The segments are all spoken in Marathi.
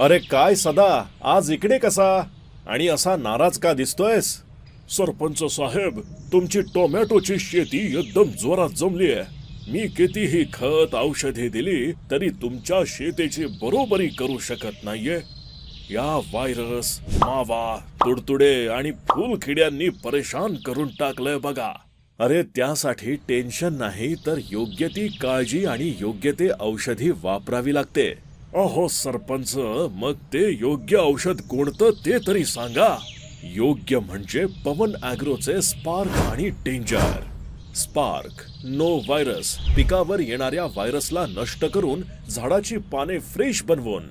अरे काय सदा आज इकडे कसा? आणि असा नाराज का दिसतोयस? सरपंच साहेब तुमची टोमॅटोची शेती एकदम जोरात जमली आहे मी कितीही खत औषधे दिली तरी तुमच्या शेतीची बरोबरी करू शकत नाहीये. या व्हायरस मावा तुडतुडे आणि फुलखिड्यांनी परेशान करून टाकलंय बघा. अरे त्यासाठी टेन्शन नाही तर योग्य ती काळजी आणि योग्य ते औषधी वापरावी लागते. अहो सरपंच मग ते योग्य औषध कोणतं ते तरी सांगा. योग्य म्हणजे पवन अॅग्रोचे स्पार्क आणि डेंजर. स्पार्क नो व्हायरस पिकावर येणाऱ्या व्हायरसला नष्ट करून झाडाची पाने फ्रेश बनवून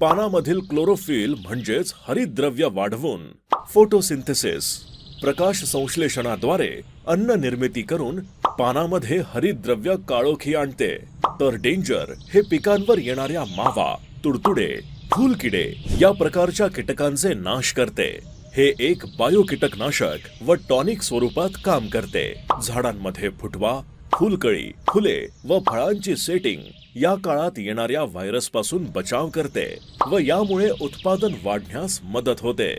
पानामधील क्लोरोफिल म्हणजेच हरिद्रव्य वाढवून. फोटोसिंथेसिस प्रकाश संश्लेषणाद्वारे अन्न निर्मिती करून पानामध्ये हरिद्रव्य काळोखी आणते. तर डेंजर हे पिकांवर येणाऱ्या मावा तुडतुडे फुलकिडे या प्रकारच्या कीटकांचे नाश करते. हे एक बायो कीटकनाशक व टॉनिक स्वरूपात काम करते. झाडांमध्ये फुटवा फुलकळी फुले व फळांची सेटिंग या काळात येणाऱ्या व्हायरसपासून बचाव करते व यामुळे उत्पादन वाढण्यास मदत होते.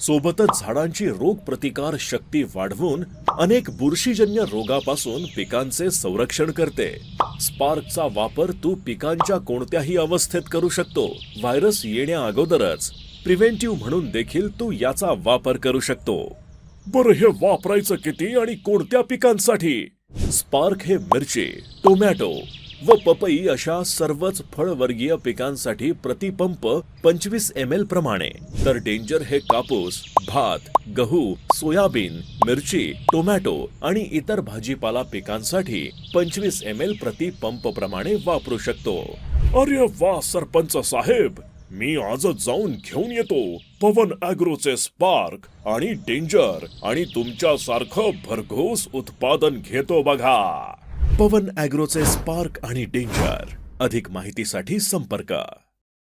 सोबतच झाडांची रोग प्रतिकार शक्ती वाढवून अनेक बुरशीजन्य रोगापासून पिकांचे संरक्षण करते. स्पार्कचा वापर तू पिकांच्या कोणत्याही अवस्थेत करू शकतो. व्हायरस येण्या अगोदरच. प्रिव्हेंटिव्ह म्हणून देखील तू याचा वापर करू शकतो. बरं हे वापरायचं किती आणि कोणत्या पिकांसाठी? स्पार्क हे मिरची टोमॅटो व पपई अशा सर्वच फळवर्गीय पिकांसाठी प्रतिपंप पंचवीस एम एल प्रमाणे. तर डेंजर हे कापूस भात गहू सोयाबीन मिरची टोमॅटो आणि इतर भाजीपाला पिकांसाठी पंचवीस एम एल प्रतिपंप प्रमाणे वापरू शकतो. अरे वा सरपंच साहेब! मी आजच जाऊन घेऊन येतो. पवन अॅग्रोचे स्पार्क आणि डेंजर आणि तुमच्यासारखं भरघोस उत्पादन घेतो बघा. पवन अॅग्रोचे स्पार्क आणि डेंजर. अधिक माहितीसाठी संपर्क.